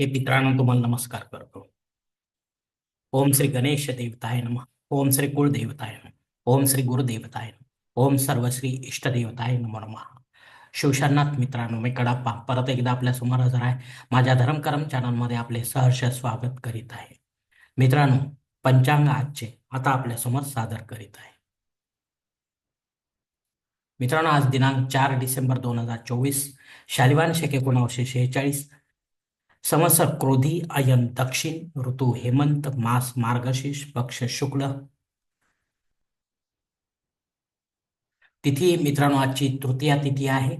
हे मित्रांनो तुम्हाला नमस्कार करतो. ओम श्री गणेश देवताय नम ओम श्री कुळदेवताय नम ओम श्री गुरुदेवताय नम ओम सर्वश्री इष्टदेवताय नमो नमः. शिवशरणात मित्रांनो मी कडाप्पा. परत एकदा आपल्यासमोर हजर आहे. माझ्या धर्मकरम चॅनलमध्ये आपले सहर्ष स्वागत करीत आहे. मित्रांनो पंचांग आजचे आता आपल्यासमोर सादर करीत आहे. मित्रांनो आज दिनांक चार डिसेंबर दोन हजार चोवीस शालिवान शेक एकोणावीसशे शेहेचाळीस संवत्सर क्रोधी अयन दक्षिण ऋतू हेमंत मास मार्गशीर्ष पक्ष शुक्ल। तिथी मित्रांनो आजची तृतीया तिथी आहे.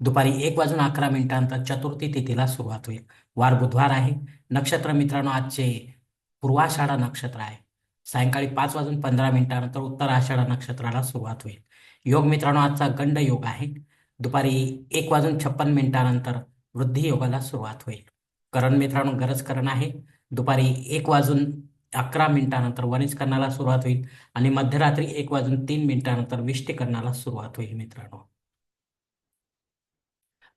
दुपारी एक वाजून अकरा मिनिटांनंतर चतुर्थी तिथीला सुरुवात होईल. वार बुधवार आहे. नक्षत्र मित्रांनो आजचे पूर्वाषाढा नक्षत्र आहे. सायंकाळी पाच वाजून पंधरा मिनिटानंतर उत्तर आषाढा नक्षत्राला सुरुवात होईल. योग मित्रांनो आजचा गंड योग आहे. दुपारी एक वाजून छप्पन मिनिटानंतर वृद्धी योगाला सुरुवात होईल. करण मित्रांनो गरज करण आहे. दुपारी एक वाजून अकरा मिनिटानंतर वनिष्करणाला सुरुवात होईल आणि मध्यरात्री एक वाजून तीन मिनिटानंतर विष्टीकरणाला सुरुवात होईल मित्रांनो.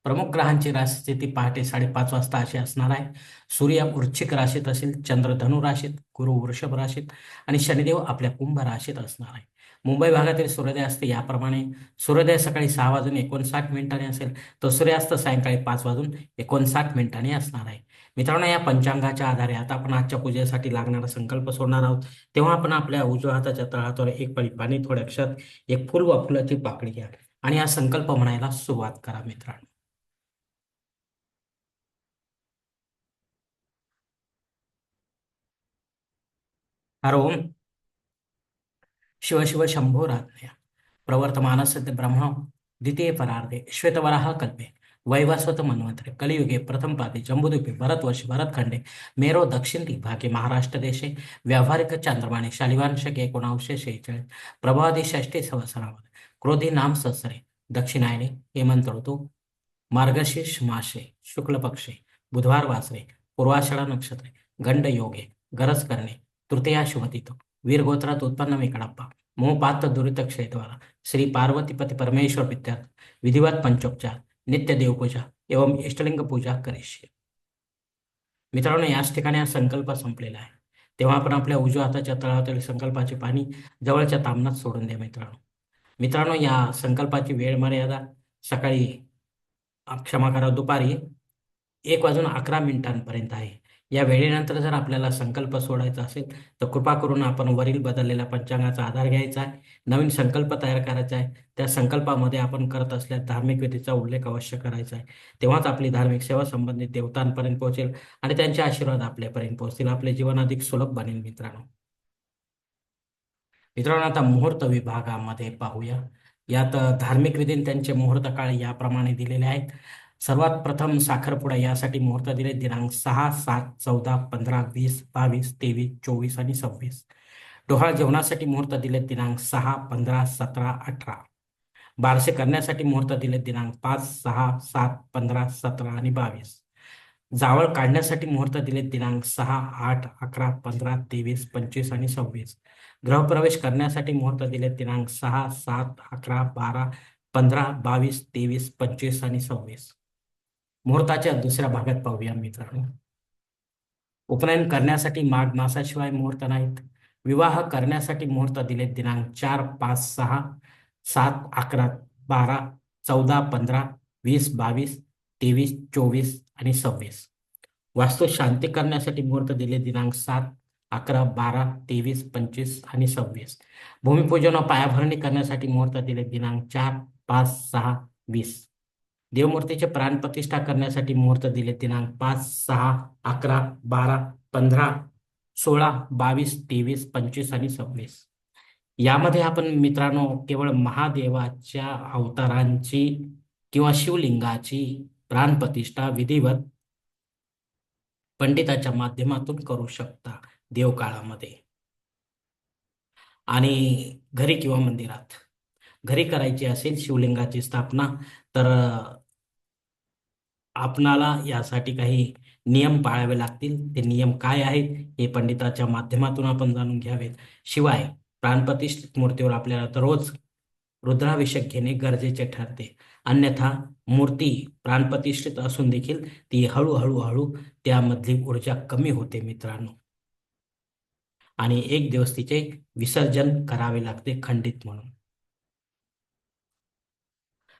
प्रमुख ग्रहांची राशीस्थिती पहाटे साडेपाच वाजता अशी असणार आहे. सूर्य वृश्चिक राशीत असेल चंद्र धनु राशीत गुरु वृषभ राशीत आणि शनिदेव आपल्या कुंभ राशीत असणार आहे. मुंबई भागातील सूर्योदय असते याप्रमाणे सूर्योदय सकाळी सहा वाजून एकोणसाठ मिनिटांनी असेल तर सूर्यास्त सायंकाळी पाच वाजून एकोणसाठ मिनिटांनी असणार आहे. मित्रांनो या पंचांगाच्या आधारे आता आपण आजच्या पूजेसाठी लागणारा संकल्प सोडणार आहोत. तेव्हा आपण आपल्या उजव्या हाताच्या तळहातावर एक पळी पाणी थोड्या अक्षरात एक फुल व फुलाची पाकळी घ्या आणि हा संकल्प म्हणायला सुरुवात करा मित्रांनो. हर ओम. शिव शिव शंभो राज्ञ प्रवर्तमानस्य ब्रह्म द्वितीय परार्धे श्वेतवराह कल्पे वैवस्वत मन्वंतरे कलियुगे प्रथम पादे जम्बूद्वीपे भरतवर्षे भरतखंडे मेरो दक्षिण दिग्भागे महाराष्ट्र देशे व्यावहारिक चांद्रमाने शालिवांशके शके एकोणावीसशे शेहेचाळीस प्रभादी षष्टी संवत्सरामध्ये क्रोधी नाम सहसरे दक्षिणायने हेमंत ऋतू मार्गशीर्ष मासे शुक्ल पक्षे बुधवार वासरे पूर्वाषाढा नक्षत्रे गंड योगे गरज करणे तृतीया शुभतितो वीरगोत्रात उत्पन्न वेकडाप्पा मोहपात दुरित क्षेत्रवाला श्री पार्वतीपती परमेश्वर विद्यार्थ विधिवत पंचोपचार नित्य देवपूजा एवं इष्टलिंग पूजा करीशी मित्रांनो याच ठिकाणी हा संकल्प संपलेला आहे तेव्हा आपण आपल्या उजव्या हाताच्या तळातील संकल्पाचे पाणी जवळच्या तामनात सोडून द्या मित्रांनो मित्रांनो या संकल्पाची वेळ मर्यादा सकाळी क्षमा करा दुपारी एक वाजून अकरा मिनिटांपर्यंत आहे या वेळेनंतर जर आपल्याला संकल्प सोडायचा असेल तर कृपा करून आपण वरील बदललेल्या पंचांगाचा आधार घ्यायचा आहे. नवीन संकल्प तयार करायचा आहे. त्या संकल्पामध्ये आपण करत असल्या धार्मिक विधीचा उल्लेख अवश्य करायचा आहे. तेव्हाच आपली धार्मिक सेवा संबंधित देवतांपर्यंत पोहोचेल आणि त्यांचे आशीर्वाद आपल्यापर्यंत पोहोचतील. आपले जीवन अधिक सुलभ बनेल मित्रांनो. मित्रांनो आता मुहूर्त विभागामध्ये पाहूया. यात धार्मिक विधी त्यांचे मुहूर्त काळ याप्रमाणे दिलेले आहेत. सर्वात प्रथम साखरपुडा यासाठी मुहूर्त दिले. दिनांक सहा सात चौदा पंधरा वीस बावीस तेवीस चोवीस आणि सव्वीस. डोहाळ जेवणासाठी मुहूर्त दिले. दिनांक सहा पंधरा सतरा अठरा. बारसे करण्यासाठी मुहूर्त दिले. दिनांक पाच सहा सात पंधरा सतरा आणि बावीस. जावळ काढण्यासाठी मुहूर्त दिले. दिनांक सहा आठ अकरा पंधरा तेवीस पंचवीस आणि सव्वीस. गृहप्रवेश करण्यासाठी मुहूर्त दिले. दिनांक सहा सात अकरा बारा पंधरा बावीस तेवीस पंचवीस आणि सव्वीस. मुहूर्ताच्या दुसऱ्या भागात पाहूया मित्रांनो. उपनयन करण्यासाठी माघ मासाशिवाय मुहूर्त नाहीत. विवाह करण्यासाठी मुहूर्त दिले दिनांक चार पाच सहा सात अकरा बारा चौदा पंधरा वीस बावीस तेवीस चोवीस आणि सव्वीस. वास्तू शांती करण्यासाठी मुहूर्त दिले दिनांक सात अकरा बारा तेवीस पंचवीस आणि सव्वीस. भूमिपूजन व पायाभरणी करण्यासाठी मुहूर्त दिले दिनांक चार पाच सहा वीस. देवमूर्तीचे प्राणप्रतिष्ठा करण्यासाठी मुहूर्त दिले. दिनांक पाच सहा अकरा बारा पंधरा सोळा बावीस तेवीस पंचवीस आणि सव्वीस. यामध्ये आपण मित्रांनो केवळ महादेवाच्या अवतारांची किंवा शिवलिंगाची प्राणप्रतिष्ठा विधिवत पंडिताच्या माध्यमातून करू शकता देवकाळामध्ये. आणि घरी किंवा मंदिरात. घरी करायची असेल शिवलिंगाची स्थापना तर आपणाला यासाठी काही नियम पाळावे लागतील. ते नियम काय आहेत? हे पंडिताच्या माध्यमातून आपण जाणून घ्यावेत. शिवाय प्राणप्रतिष्ठित मूर्तीवर आपल्याला दररोज रुद्राभिषेक घेणे गरजेचे ठरते. अन्यथा मूर्ती प्राणप्रतिष्ठित असून देखील ती हळूहळू हळू त्यामधली ऊर्जा कमी होते मित्रांनो. आणि एक दिवस तिचे विसर्जन करावे लागते खंडित म्हणून.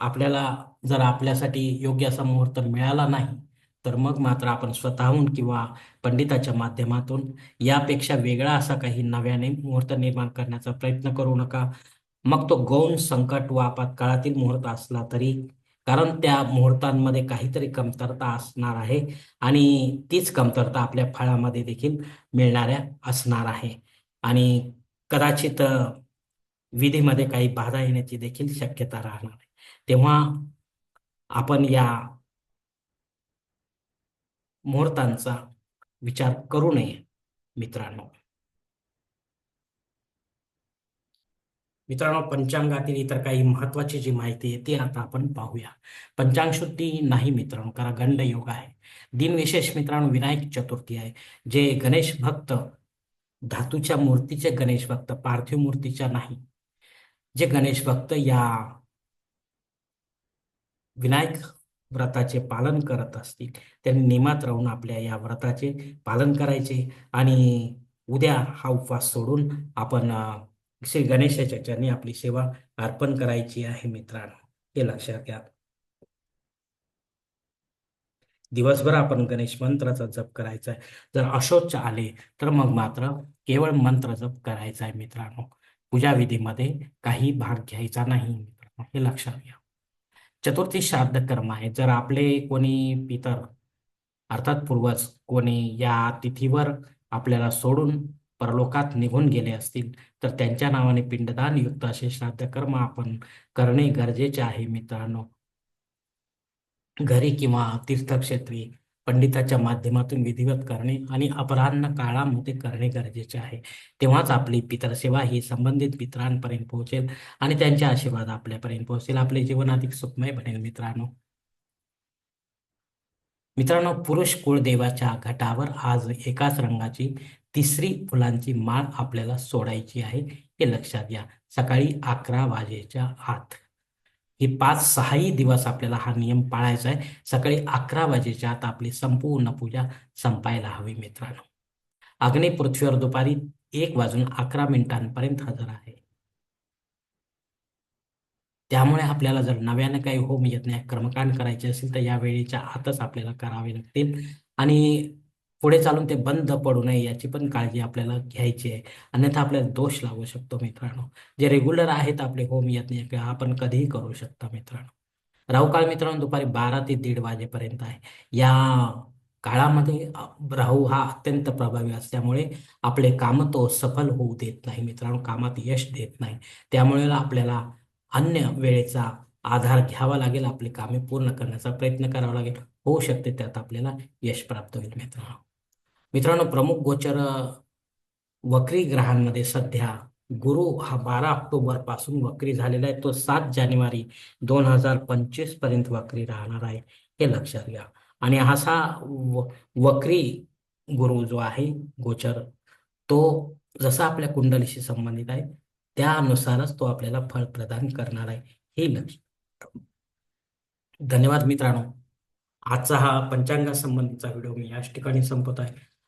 आपल्याला जर आपल्यासाठी योग्य असा मुहूर्त मिळाला नाही तर मग मात्र आपण स्वतःहून किंवा पंडिताच्या माध्यमातून यापेक्षा वेगळा असा काही नव्याने मुहूर्त निर्माण करण्याचा प्रयत्न करू नका. मग तो गौण संकट व आपत्काळातील मुहूर्त असला तरी कारण त्या मुहूर्तांमध्ये काहीतरी कमतरता असणार आहे आणि तीच कमतरता आपल्या फळामध्ये देखील मिळणाऱ्या असणार आहे. आणि कदाचित विधीमध्ये काही बाधा येण्याची देखील शक्यता राहणार आहे. तेव्हा आपण या मुहूर्तांचा विचार करू नये मित्रांनो. मित्रांनो पंचांगातील इतर काही महत्वाची जी माहिती आहे ती आता आपण पाहूया. पंचांग शुद्धी नाही मित्रांनो कारण गंड योग आहे. दिनविशेष मित्रांनो विनायक चतुर्थी आहे जे गणेश भक्त धातूच्या मूर्तीचे गणेश भक्त पार्थिव मूर्तीच्या नाही. जे गणेश भक्त या विनायक व्रताचे पालन करत असतील. त्यांनी नियमात राहून आपल्या या व्रताचे पालन करायचे आणि उद्या हा उपवास सोडून आपण श्री गणेशाच्या चरणी आपली सेवा अर्पण करायची आहे मित्रांनो. हे लक्षात घ्या. दिवसभर आपण गणेश मंत्राचा जप करायचा आहे. जर अशोच आले तर मग मात्र केवळ मंत्र जप करायचा आहे मित्रांनो. पूजा विधीमध्ये काही भाग घ्यायचा नाही मित्रांनो. हे लक्षात घ्या. चतुर्थी श्राद्ध कर्म आहे. जर आपले कोणी पितर अर्थात पूर्वज कोणी या तिथीवर आपल्याला सोडून परलोकात निघून गेले असतील तर त्यांच्या नावाने पिंडदान युक्त असे श्राद्ध कर्म आपण करणे गरजेचे आहे मित्रांनो. घरी किंवा तीर्थक्षेत्री पंडिताच्या माध्यमातून विधिवत करणे आणि अपराह्न काळामध्ये करणे गरजेचे आहे. तेव्हाच आपली पितरसेवा ही संबंधित मित्रांपर्यंत पोहोचेल आणि त्यांचे आशीर्वाद आपल्यापर्यंत पोहोचेल. आपले जीवन अधिक सुखमय बनेल मित्रांनो. मित्रांनो पुरुष कुळदेवाच्या घटावर आज एकाच रंगाची तिसरी फुलांची माळ आपल्याला सोडायची आहे. हे लक्षात घ्या. सकाळी अकरा वाजेच्या आत. ही पाच सहाही दिवस आपल्याला हा नियम पाळायचा आहे. सकाळी अकरा वाजेच्या आत आपली संपूर्ण पूजा संपायला हवी मित्रांनो. अग्नी पृथ्वीवर दुपारी एक वाजून अकरा मिनिटांपर्यंत हजर आहे. त्यामुळे आपल्याला जर नव्यानं काही होम यज्ञ कर्मकांड करायचे असेल तर या वेळेच्या आतच आपल्याला करावे लागतील. आणि पुढे चालून ते बंद पडू नये याची पण काळजी आपल्याला घ्यायची आहे. अन्यथा आपल्याला दोष लागू शकतो मित्रांनो. जे रेग्युलर आहेत आपले होम यज्ञ आपण कधीही करू शकता मित्रांनो. राहू काळ मित्रांनो दुपारी बारा ते दीड वाजेपर्यंत आहे. या काळामध्ये राहू हा अत्यंत प्रभावी असल्यामुळे आपले काम तो सफल होऊ देत नाही मित्रांनो. कामात यश देत नाही. त्यामुळे आपल्याला अन्य वेळेचा आधार घ्यावा लागेल. आपली कामे पूर्ण करण्याचा प्रयत्न करावा लागेल. होऊ शकते त्यात आपल्याला यश प्राप्त होईल मित्रांनो. मित्रांनो प्रमुख गोचर वक्री ग्रहांमध्ये सध्या गुरु हा बारा ऑक्टोबरपासून वक्री झालेला आहे. तो सात जानेवारी दोन हजार पंचवीसपर्यंत वक्री राहणार आहे हे लक्षात घ्या. आणि असा वक्री गुरु जो आहे गोचर तो जसा आपल्या कुंडलीशी संबंधित आहे त्यानुसारच तो आपल्याला फळ प्रदान करणार आहे हे लक्ष धन्यवाद मित्रांनो. आजचा हा पंचांगा संबंधीचा व्हिडिओ मी याच ठिकाणी संपत आहे.